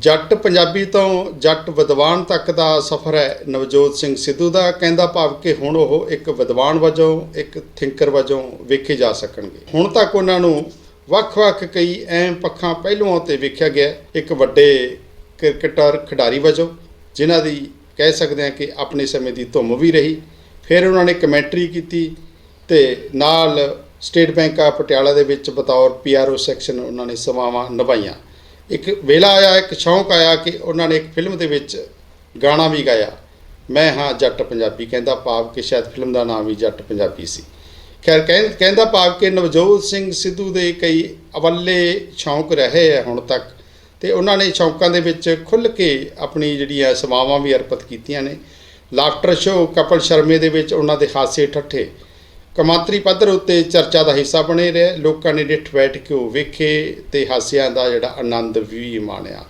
ਜੱਟ ਪੰਜਾਬੀ ਤੋਂ ਜੱਟ ਵਿਦਵਾਨ ਤੱਕ ਦਾ ਸਫ਼ਰ ਹੈ। ਨਵਜੋਤ ਸਿੰਘ ਸਿੱਧੂ ਦਾ ਕਹਿੰਦਾ ਭਾਵ ਕਿ ਹੁਣ ਉਹ ਇੱਕ ਵਿਦਵਾਨ ਵਜੋਂ, ਇੱਕ ਥਿੰਕਰ ਵਜੋਂ ਵੇਖੇ ਜਾ ਸਕਣਗੇ। ਹੁਣ ਤੱਕ ਉਹਨਾਂ ਨੂੰ ਵੱਖ-ਵੱਖ ਕਈ ਅਹਿਮ ਪੱਖਾਂ ਪਹਿਲੂਆਂ ਤੇ ਵੇਖਿਆ ਗਿਆ। ਇੱਕ ਵੱਡੇ ਕ੍ਰਿਕਟਰ ਖਿਡਾਰੀ ਵਜੋਂ, ਜਿਨ੍ਹਾਂ ਦੀ ਕਹਿ ਸਕਦੇ ਹਾਂ ਕਿ ਆਪਣੇ ਸਮੇਂ ਦੀ ਧੁੰਮ ਵੀ ਰਹੀ। ਫਿਰ ਉਹਨਾਂ ਨੇ ਕਮੈਂਟਰੀ ਕੀਤੀ ਤੇ ਨਾਲ ਸਟੇਟ ਬੈਂਕ ਆਫ ਪਟਿਆਲਾ ਦੇ ਵਿੱਚ ਬਤੌਰ ਪੀਆਰਓ ਸੈਕਸ਼ਨ ਉਹਨਾਂ ਨੇ ਸੇਵਾਵਾਂ ਨਿਭਾਈਆਂ। ਇੱਕ ਵੇਲਾ ਆਇਆ, ਇੱਕ ਸ਼ੌਂਕ ਆਇਆ ਕਿ ਉਹਨਾਂ ਨੇ ਇੱਕ ਫਿਲਮ ਦੇ ਵਿੱਚ ਗਾਣਾ ਵੀ ਗਾਇਆ। ਮੈਂ ਹਾਂ ਜੱਟ ਪੰਜਾਬੀ, ਕਹਿੰਦਾ ਭਾਵ ਕਿ ਸ਼ਾਇਦ ਫਿਲਮ ਦਾ ਨਾਮ ਵੀ ਜੱਟ ਪੰਜਾਬੀ ਸੀ। ਖੈਰ, ਕਹਿੰ- ਕਹਿੰਦਾ ਭਾਵ ਕਿ ਨਵਜੋਤ ਸਿੰਘ ਸਿੱਧੂ ਦੇ ਕਈ ਅਵੱਲੇ ਸ਼ੌਂਕ ਰਹੇ ਆ ਹੁਣ ਤੱਕ ਤੇ ਉਹਨਾਂ ਨੇ ਸ਼ੌਂਕਾਂ ਦੇ ਵਿੱਚ ਖੁੱਲ੍ਹ ਕੇ ਆਪਣੀ ਜਿਹੜੀਆਂ ਸੇਵਾਵਾਂ ਵੀ ਅਰਪਿਤ ਕੀਤੀਆਂ ਨੇ। ਲਾਫਟਰ ਸ਼ੋ ਕਪਲ ਸ਼ਰਮੇ ਦੇ ਵਿੱਚ ਉਹਨਾਂ ਦੇ ਹਾਸੇ ਠੱਠੇ ਕਮਾਂਤਰੀ ਪੱਧਰ ਉੱਤੇ ਚਰਚਾ ਦਾ ਹਿੱਸਾ ਬਣੇ ਰਹੇ। ਲੋਕਾਂ ਨੇ ਡਿੱਠ ਬੈਠ ਕੇ ਉਹ ਵੇਖੇ ਤੇ ਹਾਸਿਆਂ ਦਾ ਜਿਹੜਾ ਆਨੰਦ ਵੀ ਮਾਣਿਆ।